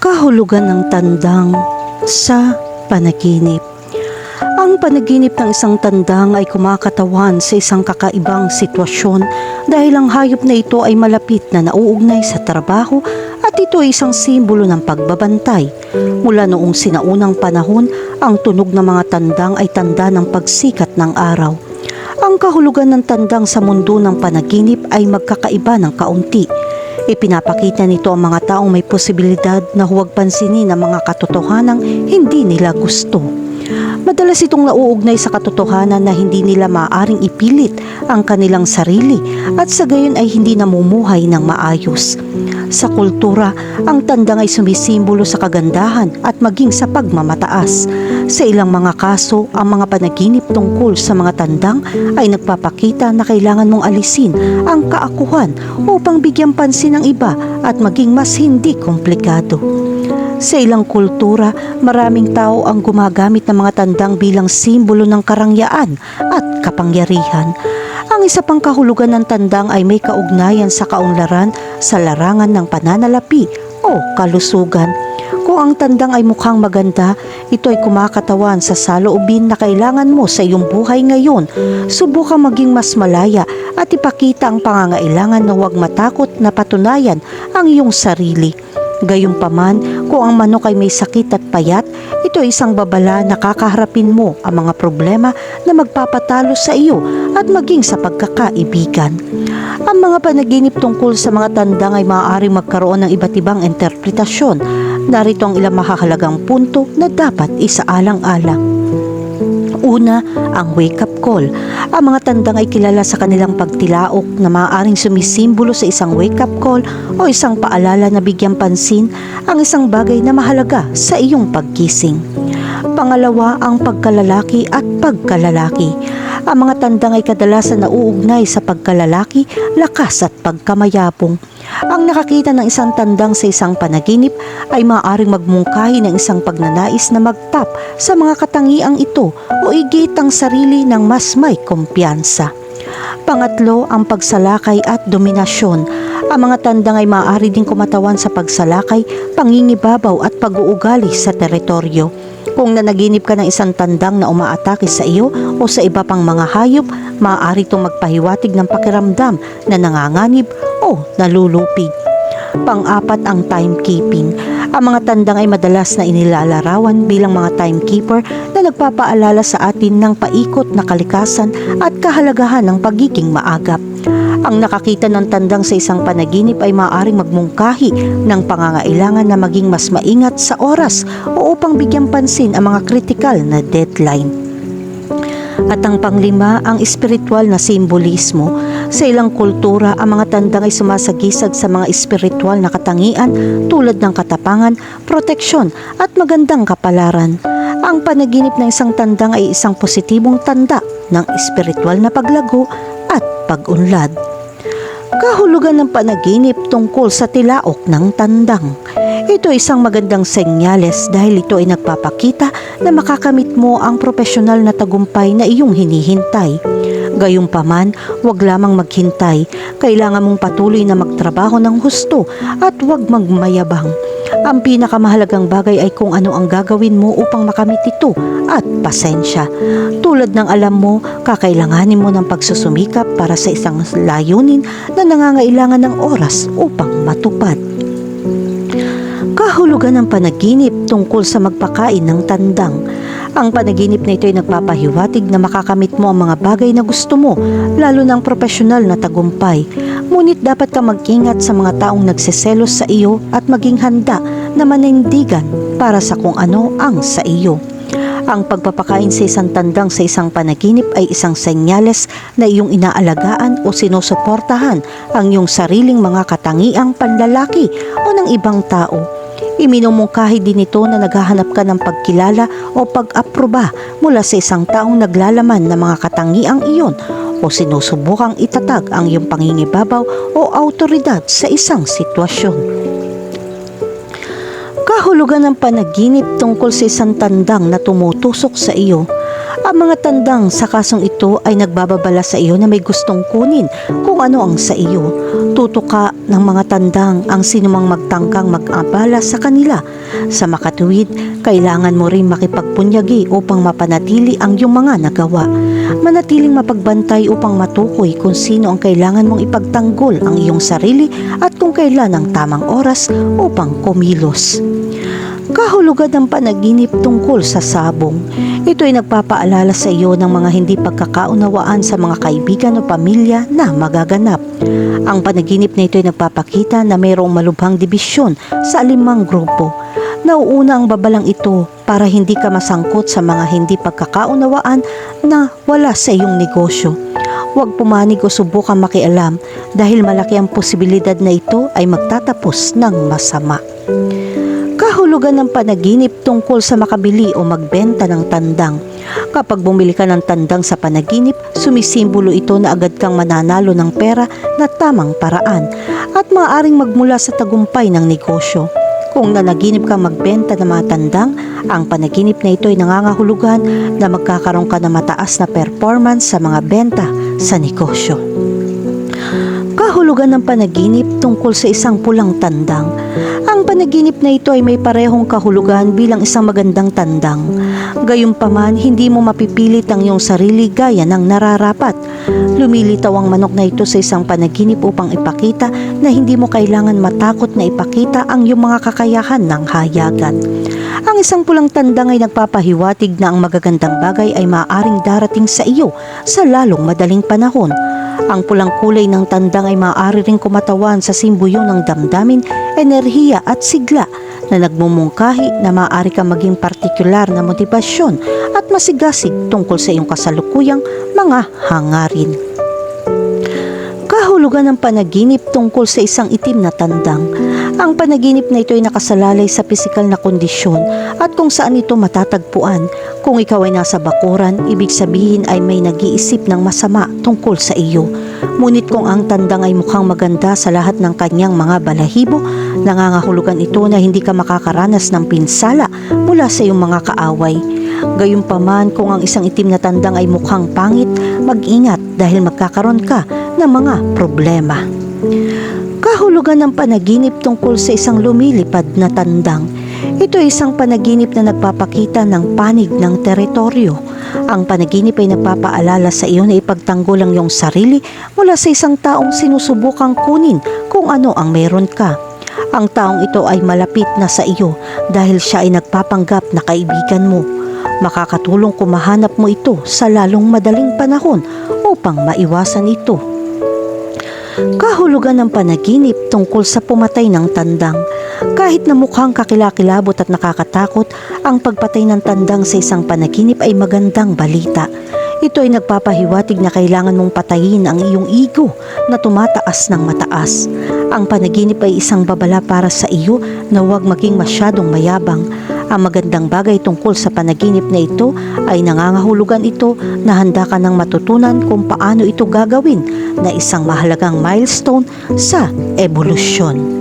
Kahulugan ng tandang sa panaginip. Ang panaginip ng isang tandang ay kumakatawan sa isang kakaibang sitwasyon dahil ang hayop na ito ay malapit na nauugnay sa trabaho at ito ay isang simbolo ng pagbabantay. Mula noong sinaunang panahon, ang tunog ng mga tandang ay tanda ng pagsikat ng araw. Ang kahulugan ng tandang sa mundo ng panaginip ay magkakaiba ng kaunti. Ipinapakita nito ang mga taong may posibilidad na huwag pansinin ang mga katotohanang hindi nila gusto. Madalas itong nauugnay sa katotohanan na hindi nila maaaring ipilit ang kanilang sarili at sa gayon ay hindi namumuhay ng maayos. Sa kultura, ang tandang ay sumisimbolo sa kagandahan at maging sa pagmamataas. Sa ilang mga kaso, ang mga panaginip tungkol sa mga tandang ay nagpapakita na kailangan mong alisin ang kaakuhan upang bigyan pansin ang iba at maging mas hindi komplikado. Sa ilang kultura, maraming tao ang gumagamit ng mga tandang bilang simbolo ng karangyaan at kapangyarihan. Ang isa pang kahulugan ng tandang ay may kaugnayan sa kaunlaran sa larangan ng pananalapi o kalusugan. Kung ang tandang ay mukhang maganda, ito ay kumakatawan sa saloobin na kailangan mo sa iyong buhay ngayon. Subukang maging mas malaya at ipakita ang pangangailangan na huwag matakot na patunayan ang iyong sarili. Gayunpaman, kung ang manok ay may sakit at payat, ito ay isang babala na kakaharapin mo ang mga problema na magpapatalo sa iyo at maging sa pagkakaibigan. Ang mga panaginip tungkol sa mga tandang ay maaaring magkaroon ng iba't ibang interpretasyon. Narito ang ilang mahahalagang punto na dapat isaalang-alang. Una, ang wake-up call. Ang mga tandang ay kilala sa kanilang pagtilaok na maaaring sumisimbolo sa isang wake-up call o isang paalala na bigyan pansin ang isang bagay na mahalaga sa iyong pagkising. Pangalawa, ang pagkalalaki at pagkalalaki. Ang mga tandang ay kadalasan nauugnay sa pagkalalaki, lakas at pagkamayabong. Ang nakakita ng isang tandang sa isang panaginip ay maaaring magmungkahi ng isang pagnanais na magtap sa mga katangiang ito o igit ang sarili ng mas may kumpiyansa. Pangatlo, ang pagsalakay at dominasyon. Ang mga tandang ay maaari din kumatawan sa pagsalakay, pangingibabaw at pag-uugali sa teritoryo. Kung nanaginip ka ng isang tandang na umaatake sa iyo o sa iba pang mga hayop, maaari itong magpahiwatig ng pakiramdam na nanganganib o nalulupig. Pang-apat ang timekeeping. Ang mga tandang ay madalas na inilalarawan bilang mga timekeeper na nagpapaalala sa atin ng paikot na kalikasan at kahalagahan ng pagiging maagap. Ang nakakita ng tandang sa isang panaginip ay maaaring magmungkahi ng pangangailangan na maging mas maingat sa oras o upang bigyan pansin ang mga kritikal na deadline. At ang panglima, ang espiritual na simbolismo. Sa ilang kultura, ang mga tandang ay sumasagisag sa mga espiritual na katangian tulad ng katapangan, proteksyon at magandang kapalaran. Ang panaginip ng isang tandang ay isang positibong tanda ng espiritual na paglago at pag-unlad. Kahulugan ng panaginip tungkol sa tilaok ng tandang. Ito ay isang magandang senyales dahil ito ay nagpapakita na makakamit mo ang profesional na tagumpay na iyong hinihintay. Gayunpaman, huwag lamang maghintay. Kailangan mong patuloy na magtrabaho ng husto at huwag magmayabang. Ang pinakamahalagang bagay ay kung ano ang gagawin mo upang makamit ito at pasensya. Tulad ng alam mo, kakailanganin mo ng pagsusumikap para sa isang layunin na nangangailangan ng oras upang matupad. Kahulugan ng panaginip tungkol sa magpakain ng tandang. Ang panaginip na ito ay nagpapahiwatig na makakamit mo ang mga bagay na gusto mo, lalo ng profesional na tagumpay. Ngunit dapat ka mag-ingat sa mga taong nagseselos sa iyo at maging handa na manindigan para sa kung ano ang sa iyo. Ang pagpapakain sa isang tandang sa isang panaginip ay isang senyales na iyong inaalagaan o sinusuportahan ang iyong sariling mga katangiang panlalaki o ng ibang tao. Iminumungkahi din ito na naghahanap ka ng pagkilala o pag-aproba mula sa isang taong naglalaman ng mga katangiang iyon o sinusubukang itatag ang iyong pangingibabaw o autoridad sa isang sitwasyon. Kahulugan ng panaginip tungkol sa isang tandang na tumutusok sa iyo. Ang mga tandang sa kasong ito ay nagbababala sa iyo na may gustong kunin kung ano ang sa iyo. Tutuka ng mga tandang ang sinumang magtangkang mag-abala sa kanila. Sa makatuwid, kailangan mo rin makipagpunyagi upang mapanatili ang iyong mga nagawa. Manatiling mapagbantay upang matukoy kung sino ang kailangan mong ipagtanggol ang iyong sarili at kung kailan ang tamang oras upang kumilos. Kahulugan ng panaginip tungkol sa sabong. Ito ay nagpapaalala sa iyo ng mga hindi pagkakaunawaan sa mga kaibigan o pamilya na magaganap. Ang panaginip na ito ay nagpapakita na mayroong malubhang dibisyon sa limang grupo. Nauuna ang babalang ito para hindi ka masangkot sa mga hindi pagkakaunawaan na wala sa iyong negosyo. Huwag pumanig o subukang makialam dahil malaki ang posibilidad na ito ay magtatapos ng masama. Kahulugan ng panaginip tungkol sa makabili o magbenta ng tandang. Kapag bumili ka ng tandang sa panaginip, sumisimbolo ito na agad kang mananalo ng pera na tamang paraan at maaaring magmula sa tagumpay ng negosyo. Kung nanaginip kang magbenta ng mga tandang, ang panaginip na ito ay nangangahulugan na magkakaroon ka ng mataas na performance sa mga benta sa negosyo. Kahulugan ng panaginip tungkol sa isang pulang tandang. Ang panaginip na ito ay may parehong kahulugan bilang isang magandang tandang. Gayunpaman, hindi mo mapipilit ang iyong sarili gaya ng nararapat. Lumilitaw ang manok na ito sa isang panaginip upang ipakita na hindi mo kailangan matakot na ipakita ang iyong mga kakayahan ng hayagan. Ang isang pulang tandang ay nagpapahiwatig na ang magagandang bagay ay maaaring darating sa iyo sa lalong madaling panahon. Ang pulang kulay ng tandang ay maaari ring kumatawan sa simbuyo ng damdamin, enerhiya at sigla na nagmumungkahi na maaari kang maging partikular na motibasyon at masigasig tungkol sa iyong kasalukuyang mga hangarin. Kahulugan ng panaginip tungkol sa isang itim na tandang. Ang panaginip na ito ay nakasalalay sa pisikal na kondisyon at kung saan ito matatagpuan. Kung ikaw ay nasa bakuran, ibig sabihin ay may nag-iisip ng masama tungkol sa iyo. Ngunit kung ang tandang ay mukhang maganda sa lahat ng kanyang mga balahibo, nangangahulugan ito na hindi ka makakaranas ng pinsala mula sa iyong mga kaaway. Gayunpaman kung ang isang itim na tandang ay mukhang pangit, mag-ingat dahil magkakaroon ka ng mga problema. Kahulugan ng panaginip tungkol sa isang lumilipad na tandang. Ito ay isang panaginip na nagpapakita ng panig ng teritoryo. Ang panaginip ay nagpapaalala sa iyo na ipagtanggol ang iyong sarili mula sa isang taong sinusubukang kunin kung ano ang meron ka. Ang taong ito ay malapit na sa iyo dahil siya ay nagpapanggap na kaibigan mo. Makakatulong kung mahanap mo ito sa lalong madaling panahon upang maiwasan ito. Kahulugan ng panaginip tungkol sa pumatay ng tandang. Kahit na mukhang kakilakilabot at nakakatakot, ang pagpatay ng tandang sa isang panaginip ay magandang balita. Ito ay nagpapahiwatig na kailangan mong patayin ang iyong ego na tumataas ng mataas. Ang panaginip ay isang babala para sa iyo na huwag maging masyadong mayabang. Ang magandang bagay tungkol sa panaginip na ito ay nangangahulugan ito na handa ka ng matutunan kung paano ito gagawin na isang mahalagang milestone sa ebolusyon.